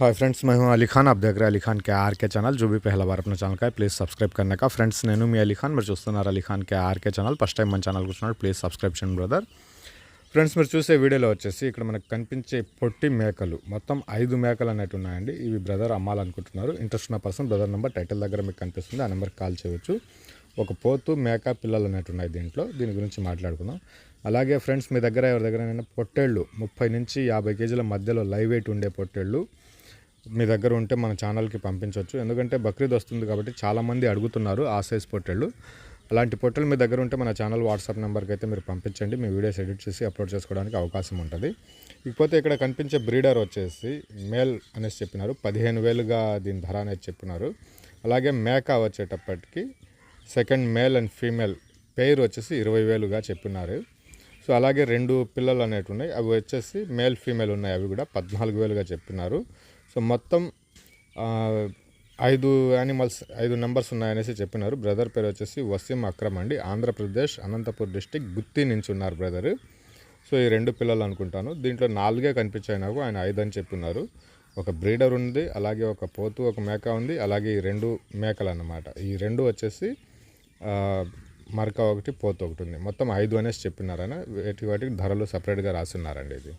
Hi friends मैं हूं अली खान आप देख रहे हैं अली खान के आर के चैनल जो भी पहला बार अपना ఛానల్ का है ప్లీజ్ సబ్స్క్రైబ్ करने का ఫ్రెండ్స్ నేను మీ అలీ ఖాన్ మీరు చూస్తున్నారు అలీ ఖాన్ కే ఆర్కే ఛానల్ ఫస్ట్ టైం మన ఛానల్ కూర్చున్నాడు ప్లీజ్ సబ్స్క్రైబ్ చేయండి బ్రదర్ ఫ్రెండ్స్ మీరు చూసే వీడియోలో వచ్చేసి ఇక్కడ మనకు కనిపించే పొట్టి మేకలు మొత్తం ఐదు మేకలు అనేవి ఉన్నాయండి ఇవి బ్రదర్ అమ్మాలనుకుంటున్నారు ఇంట్రెస్ట్ ఉన్న పర్సన్ బ్రదర్ నెంబర్ టైటిల్ దగ్గర మీకు కనిపిస్తుంది ఆ నెంబర్కి కాల్ చేయవచ్చు ఒక పోతు మేక పిల్లలు అనేవి ఉన్నాయి దీంట్లో దీని గురించి మాట్లాడుకుందాం అలాగే ఫ్రెండ్స్ మీ దగ్గర ఎవరి దగ్గర పొట్టేళ్ళు ముప్పై నుంచి యాభై కేజీల మధ్యలో లైవ్ వెయిట్ ఉండే పొట్టేళ్ళు మీ దగ్గర ఉంటే మన ఛానల్కి పంపించవచ్చు. ఎందుకంటే బక్రీద్ వస్తుంది కాబట్టి చాలామంది అడుగుతున్నారు ఆ సైజ్ పొట్టెళ్ళు. అలాంటి పొట్టెలు మీ దగ్గర ఉంటే మన ఛానల్ వాట్సాప్ నెంబర్కి అయితే మీరు పంపించండి. మీ వీడియోస్ ఎడిట్ చేసి అప్లోడ్ చేసుకోవడానికి అవకాశం ఉంటుంది. ఇకపోతే ఇక్కడ కనిపించే బ్రీడర్ వచ్చేసి మేల్ అనేసి చెప్పినారు. పదిహేను వేలుగా దీని ధర అనేది చెప్పినారు. అలాగే మేక వచ్చేటప్పటికి సెకండ్ మేల్ అండ్ ఫీమేల్ పేరు వచ్చేసి ఇరవై వేలుగా చెప్పినారు. సో అలాగే రెండు పిల్లలు అనేవి ఉన్నాయి అవి వచ్చేసి మేల్ ఫీమేల్ ఉన్నాయి. అవి కూడా పద్నాలుగు వేలుగా చెప్పినారు. సో మొత్తం ఐదు యానిమల్స్ ఐదు నెంబర్స్ ఉన్నాయనేసి చెప్పినారు. బ్రదర్ పేరు వచ్చేసి వసీం అక్రమ్ అండి. ఆంధ్రప్రదేశ్ అనంతపూర్ డిస్టిక్ గుత్తి నుంచి ఉన్నారు బ్రదర్. సో ఈ రెండు పిల్లలు అనుకుంటాను. దీంట్లో నాలుగే కనిపించాయి నాకు ఆయన ఐదు అని చెప్పినారు. ఒక బ్రీడర్ ఉంది అలాగే ఒక పోతు ఒక మేక ఉంది అలాగే ఈ రెండు మేకలు అన్నమాట. ఈ రెండు వచ్చేసి మరక ఒకటి పోతు ఒకటి ఉంది. మొత్తం ఐదు అనేసి చెప్పినారని వేటి వాటికి ధరలు సపరేట్గా రాసున్నారండి ఇది.